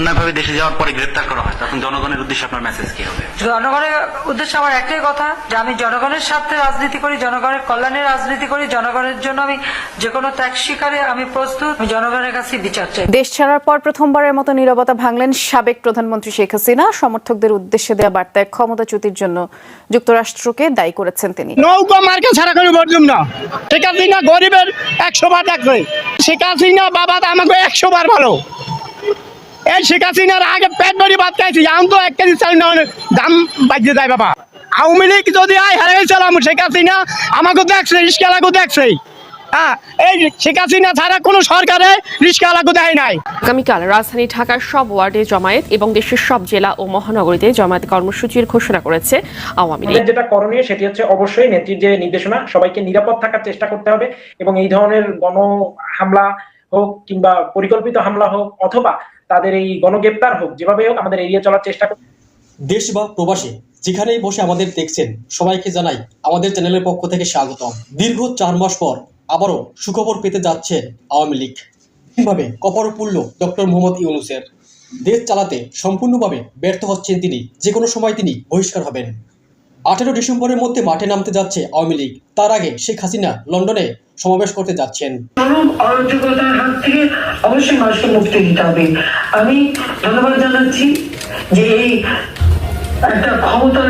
অন্যায়ভাবে দেশে যাওয়ার পরে গ্রেপ্তার করা হয় তখন জনগণের উদ্দেশ্যে আপনার মেসেজ কি হবে? জনগণের উদ্দেশ্যে আমার একটাই কথা যে আমি জনগণের স্বার্থে রাজনীতি করি জনগণের কল্যাণে রাজনীতি করি জনগণের জন্য আমি যে কোনো ত্যাগ স্বীকারে আমি প্রস্তুত আমি জনগণের কাছে বিচার চাই। দেশ ছাড়ার পর প্রথমবারের মতো নীরবতা ভাঙলেন সাবেক প্রধানমন্ত্রী শেখ হাসিনা। সমর্থকদের উদ্দেশ্যে দেওয়া বার্তায় ক্ষমতাচ্যুতির জন্য যুক্তরাষ্ট্রকে দায়ী করেছেন তিনি। নৌকা মার্কে ছাড়া করে দিম না। শেখ হাসিনা গরিবের একশো বার দেখবে শেখ হাসিনা বাবা আমাকে একশো বার ভালো। এই শেখ হাসিনার আগে পেট ভরি ভাত খাইছি আম তো এক কেজি চাল না দাম বাজিয়ে যায় বাবা। আওয়ামী লীগ যদি আয় হারে গেছিলাম শেখ হাসিনা আমাকে দেখছে রিস্কালাকে দেখছে। হ্যাঁ এই শেখ হাসিনা ছাড়া কোনো সরকারে রিস্কালাকে দেয় নাই। আগামীকাল রাজধানী ঢাকার সব ওয়ার্ডে জমায়েত এবং দেশের সব জেলা ও মহানগরীতে জমায়েত কর্মসূচির ঘোষণা করেছে আওয়ামী লীগ। যেটা করণীয় সেটি হচ্ছে অবশ্যই নেত্রীর যে নির্দেশনা সবাইকে নিরাপদ থাকার চেষ্টা করতে হবে এবং এই ধরনের গণ হামলা হোক কিংবা পরিকল্পিত হামলা হোক অথবা তাদের এই গণগ্রেপ্তার হোক, যেভাবে হোক আমাদের এড়িয়ে চলার চেষ্টা করতে দেশ বা প্রবাসে যেখানেই বসে আমাদের দেখছেন, সবাইকে জানাই আমাদের চ্যানেলের পক্ষ থেকে স্বাগতম। দীর্ঘ চার মাস পর আবারও সুখবর পেতে যাচ্ছে আওয়ামী লীগ। কীভাবে কপার পুল্ল ডক্টর মোহাম্মদ ইউনুসের? দেশ চালাতে সম্পূর্ণভাবে ব্যর্থ হচ্ছেন তিনি। যে কোনো সময় তিনি বহিষ্কার হবেন। আঠেরো ডিসেম্বরের মধ্যে মাঠে নামতে যাচ্ছে আওয়ামী লীগ। তার আগে শেখ হাসিনা লন্ডনে সমাবেশ করতে যাচ্ছেন। অবশ্যই মানুষকে মুক্তি দিতে হবে। আমি ধন্যবাদ জানাচ্ছি যে এই একটা ক্ষমতা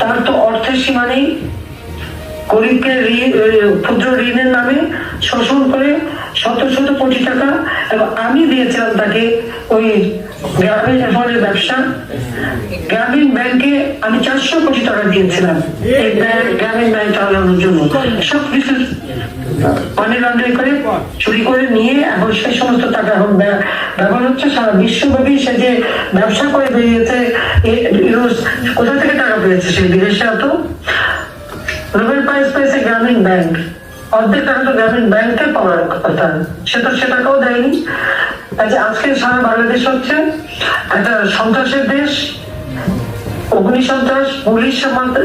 তার তো অর্থের সীমা নেই। গরিবকে ক্ষুদ্র ঋণের নামে শোষণ করে শত শত কোটি টাকা, এবং আমি দিয়েছিলাম তাকে ওই গ্রামীণ ব্যবসা। গ্রামীণ ব্যাংকে আমি চারশো কোটি টাকা দিয়েছিলাম এই গ্রামীণ ব্যাংক চালানোর জন্য। সবকিছু মানি লন্ডারিং করে, চুরি করে নিয়ে, এখন সেই সমস্ত টাকা এখন ব্যবহার হচ্ছে। সারা বিশ্বব্যাপী সে যে ব্যবসা করে বেরিয়েছে কোথা থেকে টাকা পেয়েছে সেই বিদেশে এত? নোবেল গ্রামীণ ব্যাংক। অর্ধেক টাকা গ্রামীণ ব্যাংকে পাওয়ার কথা। সে তো সে টাকাও দেয়নি। কাজে আজকে সারা বাংলাদেশ হচ্ছে একটা সন্ত্রাসের দেশ অগ্নি সন্ত্রাস পুলিশ,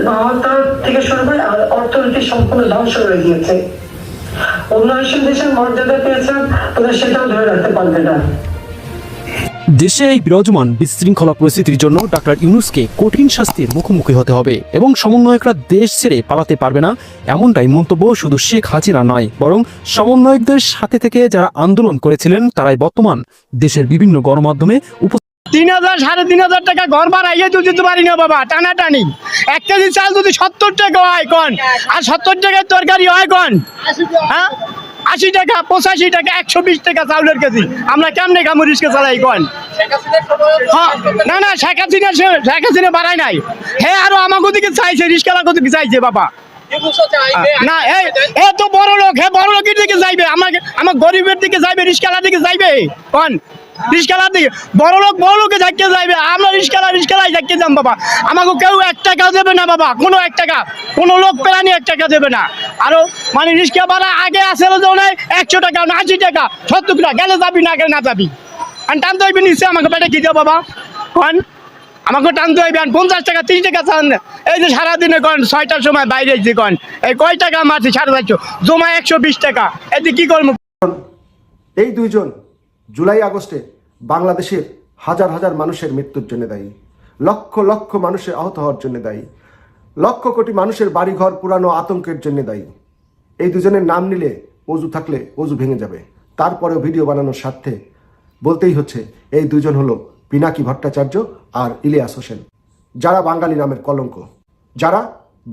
মহাত্মা থেকে শুরু করে অর্থনীতি সম্পূর্ণ ধ্বংস হয়ে গিয়েছে। উন্নয়নশীল দেশের মর্যাদা পেয়েছেন তাদের সেটাও ধরে রাখতে পারবে না। দেশে এই বিরাজমান বিশৃঙ্খলা পরিস্থিতির জন্য ডাক্তার ইউনুসকে কঠিন শাস্তির মুখোমুখি হতে হবে এবং সমন্বয়করা দেশ ছেড়ে পালাতে পারবে না এমনটাই মন্তব্য শুধু শেখ হাসিনা নয়, বরং সমন্বয়কদের সাথে থেকে যারা আন্দোলন করেছিলেন তারাই বর্তমান দেশের বিভিন্ন গণমাধ্যমে উপ তিন হাজার, সাড়ে তিন হাজার টাকা দিতে পারি না বাবা এক কেজি চাল যদি সত্তর টাকা আর সত্তর টাকার তরকারি হ্যাঁ? আশি টাকা পঁচাশি টাকা একশো বিশ টাকা চাউলের কেজি। আমরা কেমনে খামু রিস্কে চালাই কন? হ্যাঁ, না না শেখ হাসিনা শেখ হাসিনা বাড়ায় নাই। হ্যাঁ আরও আমাকে দিকে চাইছে রিস্কালা দিকে চাইছে বাবা। না এ তো বড় লোক হে বড় লোকের দিকে যাইবে আমাকে আমার গরিবের দিকে যাইবে রিস্কালার দিকে যাইবে কোন? রিস্কালার দিকে। বড় লোক, বড় লোকে যাইতে যাইবে। আমরা রিস্কালাই যাইতে যাম বাবা। আমাকে কেউ এক টাকা দেবে না বাবা, কোনো এক টাকা। কোনো লোক প্রাণী এক টাকা দেবে না। মানে রিস্কা ভাড়া আগে আসলে একশো টাকা, না আশি টাকা, সত্তর টাকা, গেলে যাবি না, গেলে না যাবি। টান হইবে নিশ্চয় আমাকে পেটে কি বাবা? কোন? আমাকে টানতে হইবে। পঞ্চাশ টাকা, তিরিশ টাকা চান। এই যে সারাদিনে কন, ছয়টার সময় বাইরে যে কন? এই কয় টাকা মারছি? সাড়ে চারশো। জমা একশো বিশ টাকা। এতে কি করব? এই দুইজন জুলাই আগস্টে বাংলাদেশের হাজার হাজার মানুষের মৃত্যুর জন্য দায়ী। লক্ষ লক্ষ মানুষের আহত হওয়ার জন্য দায়ী। লক্ষ কোটি মানুষের বাড়িঘর পুরানো আতঙ্কের জন্য দায়ী। এই দুজনের নাম নিলে অজু থাকলে অজু ভেঙে যাবে। তারপরেও ভিডিও বানানোর স্বার্থে বলতেই হচ্ছে, এই দুজন হলো পিনাকি ভট্টাচার্য আর ইলিয়াস হোসেন, যারা বাঙালি নামের কলঙ্ক, যারা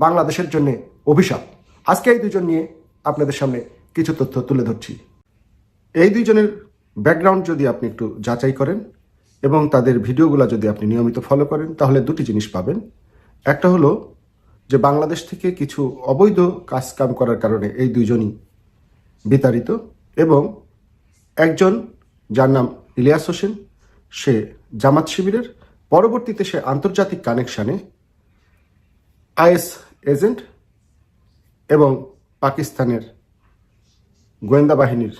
বাংলাদেশের জন্য অভিশাপ। আজকে এই দুজন নিয়ে আপনাদের সামনে কিছু তথ্য তুলে ধরছি। এই দুইজনের ব্যাকগ্রাউন্ড যদি আপনি একটু যাচাই করেন এবং তাদের ভিডিওগুলো যদি আপনি নিয়মিত ফলো করেন, তাহলে দুটি জিনিস পাবেন। একটা হলো যে বাংলাদেশ থেকে কিছু অবৈধ কাজ কাম করার কারণে এই দুইজনই বিতাড়িত এবং একজন যার নাম ইলিয়াস হোসেন, সে জামাত শিবিরের। পরবর্তীতে সে আন্তর্জাতিক কানেকশানে আইএস এজেন্ট এবং পাকিস্তানের গোয়েন্দা বাহিনীর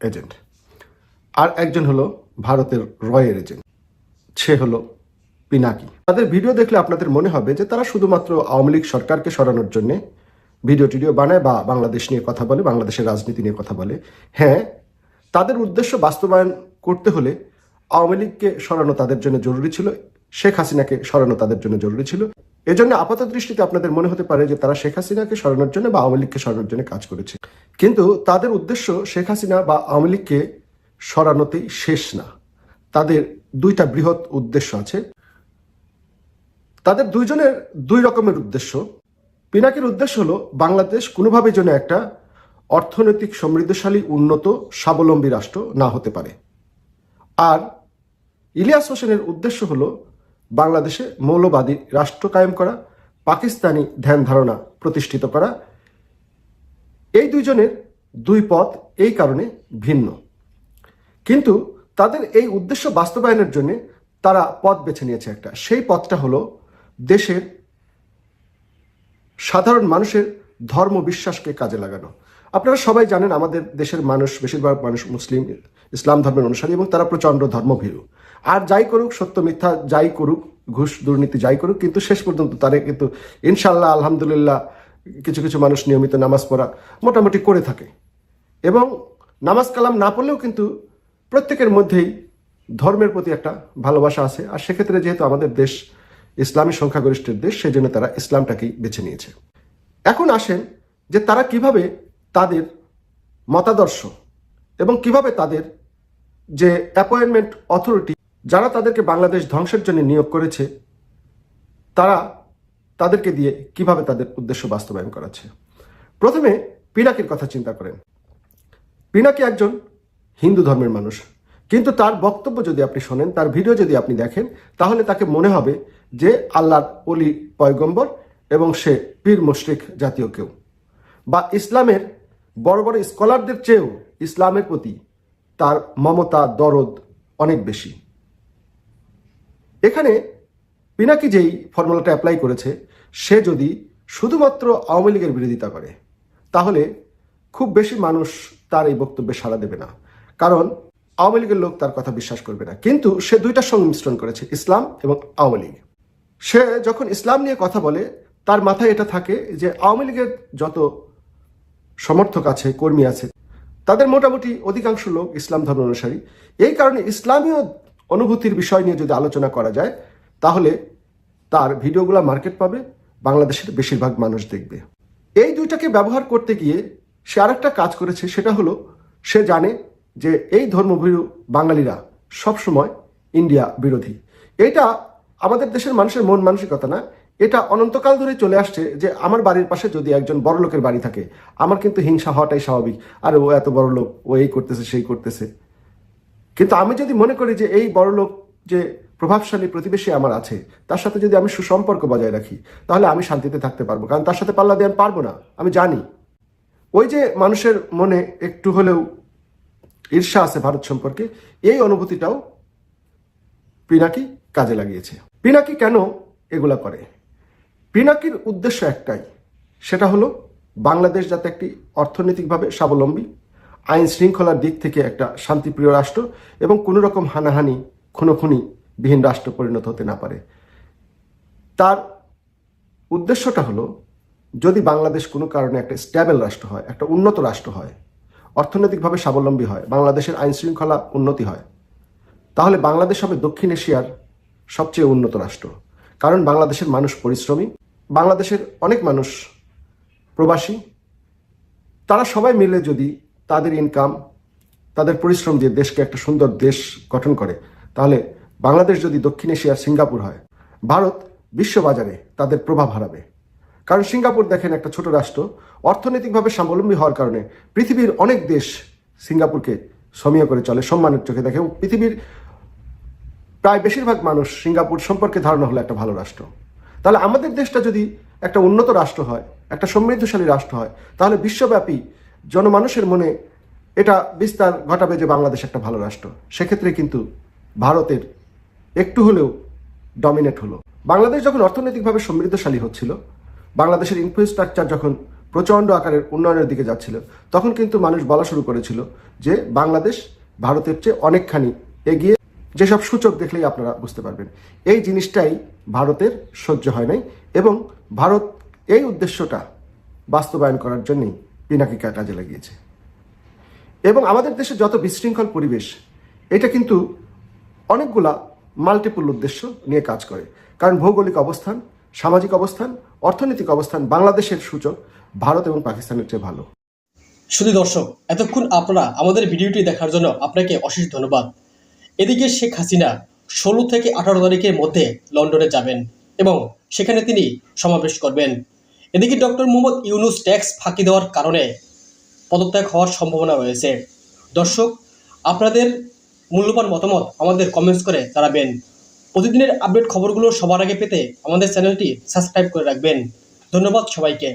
এজেন্ট। আর একজন হলো ভারতের রয়ের এজেন্ট। সে হলো পিনাকি। তাদের ভিডিও দেখলে আপনাদের মনে হবে যে তারা শুধুমাত্র আওয়ামী লীগ সরকারকে সরানোর জন্য ভিডিও টিডিও বানায় বা বাংলাদেশ নিয়ে কথা বলে, বাংলাদেশের রাজনীতি নিয়ে কথা বলে। হ্যাঁ তাদের উদ্দেশ্য বাস্তবায়ন করতে হলে আওয়ামী লীগকে সরানো তাদের জন্য জরুরি ছিল, শেখ হাসিনাকে সরানো তাদের জন্য জরুরি ছিল। এজন্য আপাত দৃষ্টিতে আপনাদের মনে হতে পারে যে তারা শেখ হাসিনাকে সরানোর জন্য বা আওয়ামী লীগকে সরানোর জন্য কাজ করেছে। কিন্তু তাদের উদ্দেশ্য শেখ হাসিনা বা আওয়ামী লীগকে সরানোতেই শেষ না। তাদের দুইটা বৃহৎ উদ্দেশ্য আছে। তাদের দুইজনের দুই রকমের উদ্দেশ্য। পিনাকির উদ্দেশ্য হলো, বাংলাদেশ কোনোভাবে যেন একটা অর্থনৈতিক সমৃদ্ধশালী, উন্নত, স্বাবলম্বী রাষ্ট্র না হতে পারে। আর ইলিয়াস হোসেনের উদ্দেশ্য হলো, বাংলাদেশে মৌলবাদী রাষ্ট্র কায়েম করা, পাকিস্তানি ধ্যান ধারণা প্রতিষ্ঠিত করা। এই দুইজনের দুই পথ এই কারণে ভিন্ন। কিন্তু তাদের এই উদ্দেশ্য বাস্তবায়নের জন্য তারা পথ বেছে নিয়েছে একটা। সেই পথটা হলো দেশের সাধারণ মানুষের ধর্ম বিশ্বাসকে কাজে লাগানো। আপনারা সবাই জানেন আমাদের দেশের মানুষ, বেশিরভাগ মানুষ মুসলিম, ইসলাম ধর্মের অনুসারী এবং তারা প্রচণ্ড ধর্মভীরু। আর যাই করুক, সত্য, মিথ্যা, যাই করুক, ঘুষ, দুর্নীতি যাই করুক, কিন্তু শেষ পর্যন্ত তারা কিন্তু ইনশাল্লাহ আলহামদুলিল্লাহ, কিছু কিছু মানুষ নিয়মিত নামাজ পড়া মোটামুটি করে থাকে। এবং নামাজ কালাম না পড়লেও কিন্তু প্রত্যেকের মধ্যেই ধর্মের প্রতি একটা ভালোবাসা আছে। আর সেক্ষেত্রে যেহেতু আমাদের দেশ ইসলামী সংখ্যাগরিষ্ঠের দেশ সেই জন্য তারা ইসলামটাকেই বেছে নিয়েছে। এখন আসেন যে তারা কীভাবে তাদের মতাদর্শ এবং কীভাবে তাদের যে অ্যাপয়েন্টমেন্ট অথরিটি যারা তাদেরকে বাংলাদেশ ধ্বংসের জন্য নিয়োগ করেছে, তারা তাদেরকে দিয়ে কীভাবে তাদের উদ্দেশ্য বাস্তবায়ন করাচ্ছে। প্রথমে পিনাকির কথা চিন্তা করেন। পিনাকি একজন হিন্দু ধর্মের মানুষ। কিন্তু তার বক্তব্য যদি আপনি শোনেন, তার ভিডিও যদি আপনি দেখেন, তাহলে তাকে মনে হবে যে আল্লাহর অলি পয়গম্বর এবং সে পীর মুশরিক জাতীয় কেউ। বা ইসলামের বড় বড় স্কলারদের চেয়েও ইসলামের প্রতি তার মমতা, দরদ অনেক বেশি। এখানে পিনাকি যেই ফর্মুলাটা অ্যাপ্লাই করেছে, সে যদি শুধুমাত্র আওয়ামী লীগের বিরোধিতা করে, তাহলে খুব বেশি মানুষ তার এই বক্তব্যে সাড়া দেবে না। কারণ আওয়ামী লীগের লোক তার কথা বিশ্বাস করবে না। কিন্তু সে দুইটার সঙ্গে মিশ্রণ করেছে, ইসলাম এবং আওয়ামী লীগ। সে যখন ইসলাম নিয়ে কথা বলে, তার মাথায় এটা থাকে যে আওয়ামী লীগের যত সমর্থক আছে, কর্মী আছে, তাদের মোটামুটি অধিকাংশ লোক ইসলাম ধর্ম অনুসারী। এই কারণে ইসলামীয় অনুভূতির বিষয় নিয়ে যদি আলোচনা করা যায়, তাহলে তার ভিডিওগুলো মার্কেট পাবে, বাংলাদেশের বেশিরভাগ মানুষ দেখবে। এই দুইটাকে ব্যবহার করতে গিয়ে সে আরেকটা কাজ করেছে, সেটা হলো সে জানে যে এই ধর্মভীরু বাঙালিরা সবসময় ইন্ডিয়া বিরোধী। এটা আমাদের দেশের মানুষের মন মানসিকতা না। এটা অনন্তকাল ধরে চলে আসছে যে আমার বাড়ির পাশে যদি একজন বড় লোকের বাড়ি থাকে, আমার কিন্তু হিংসা হওয়াটাই স্বাভাবিক। আর ও এত বড় লোক, ও এই করতেছে, সেই করতেছে। কিন্তু আমি যদি মনে করি যে এই বড় লোক যে প্রভাবশালী প্রতিবেশী আমার আছে, তার সাথে যদি আমি সুসম্পর্ক বজায় রাখি, তাহলে আমি শান্তিতে থাকতে পারব। কারণ তার সাথে পাল্লা দিয়ে আমি পারব না। আমি জানি। ওই যে মানুষের মনে একটু হলেও ঈর্ষা আছে ভারত সম্পর্কে, এই অনুভূতিটাও পিনাকি কাজে লাগিয়েছে। পিনাকি কেন এগুলা করে? পিনাকির উদ্দেশ্য একটাই, সেটা হলো বাংলাদেশ যাতে একটি অর্থনৈতিকভাবে স্বাবলম্বী, আইন শৃঙ্খলার দিক থেকে একটা শান্তিপ্রিয় রাষ্ট্র এবং কোনো রকম হানাহানি, খুনোখুনি বিহীন রাষ্ট্র পরিণত হতে না পারে। তার উদ্দেশ্যটা হলো, যদি বাংলাদেশ কোনো কারণে একটা স্ট্যাবেল রাষ্ট্র হয়, একটা উন্নত রাষ্ট্র হয় অর্থনৈতিকভাবে স্বাবলম্বী হয়, বাংলাদেশের আইন শৃঙ্খলা উন্নতি হয়। তাহলে বাংলাদেশ হবে দক্ষিণ এশিয়ার সবচেয়ে উন্নত রাষ্ট্র। কারণ বাংলাদেশের মানুষ পরিশ্রমী, বাংলাদেশের অনেক মানুষ প্রবাসী। তারা সবাই মিলে যদি তাদের ইনকাম তাদের পরিশ্রম দিয়ে দেশকে একটা সুন্দর দেশ গঠন করে, তাহলে বাংলাদেশ যদি দক্ষিণ এশিয়ার সিঙ্গাপুর হয়, ভারত বিশ্ববাজারে তাদের প্রভাব হারাবে। কারণ সিঙ্গাপুর দেখেন একটা ছোট রাষ্ট্র, অর্থনৈতিকভাবে স্বাবলম্বী হওয়ার কারণে পৃথিবীর অনেক দেশ সিঙ্গাপুরকে সমীয় করে চলে, সম্মানের চোখে দেখে। এবং পৃথিবীর প্রায় বেশিরভাগ মানুষ সিঙ্গাপুর সম্পর্কে ধারণা হলো একটা ভালো রাষ্ট্র। তাহলে আমাদের দেশটা যদি একটা উন্নত রাষ্ট্র হয়, একটা সমৃদ্ধশালী রাষ্ট্র হয়, তাহলে বিশ্বব্যাপী জনমানুষের মনে এটা বিস্তার ঘটাবে যে বাংলাদেশ একটা ভালো রাষ্ট্র। সেক্ষেত্রে কিন্তু ভারতের একটু হলেও ডমিনেট হলো। বাংলাদেশ যখন অর্থনৈতিকভাবে সমৃদ্ধশালী হচ্ছিল বাংলাদেশের ইনফ্রাস্ট্রাকচার যখন প্রচণ্ড আকারের উন্নয়নের দিকে যাচ্ছিল, তখন কিন্তু মানুষ বলা শুরু করেছিল যে বাংলাদেশ ভারতের চেয়ে অনেকখানি এগিয়ে, যেসব সূচক দেখলেই আপনারা বুঝতে পারবেন। এই জিনিসটাই ভারতের সহ্য হয় নাই এবং ভারত এই উদ্দেশ্যটা বাস্তবায়ন করার জন্যই পিনাকিকা কাজে লাগিয়েছে। এবং আমাদের দেশে যত বিশৃঙ্খল পরিবেশ, এটা কিন্তু অনেকগুলা মাল্টিপুল উদ্দেশ্য নিয়ে কাজ করে। কারণ ভৌগোলিক অবস্থান, সামাজিক অবস্থান অর্থনৈতিক অবস্থান বাংলাদেশের সূচক, ভারত এবং পাকিস্তানের চেয়ে ভালো। শুধু দর্শক, এতক্ষণ আপনারা আমাদের ভিডিওটি দেখার জন্য আপনাকে অশেষ ধন্যবাদ। এদিকে শেখ হাসিনা ষোলো থেকে আঠারো তারিখের মধ্যে লন্ডনে যাবেন এবং সেখানে তিনি সমাবেশ করবেন। এদিকে ডক্টর মোহাম্মদ ইউনুস ট্যাক্স ফাঁকি দেওয়ার কারণে পদত্যাগ হওয়ার সম্ভাবনা রয়েছে। দর্শক, আপনাদের মূল্যবান মতামত আমাদের কমেন্টস করে জানাবেন। প্রতিদিনের আপডেট খবরগুলো সবার আগে পেতে আমাদের চ্যানেলটি সাবস্ক্রাইব করে রাখবেন। ধন্যবাদ সবাইকে।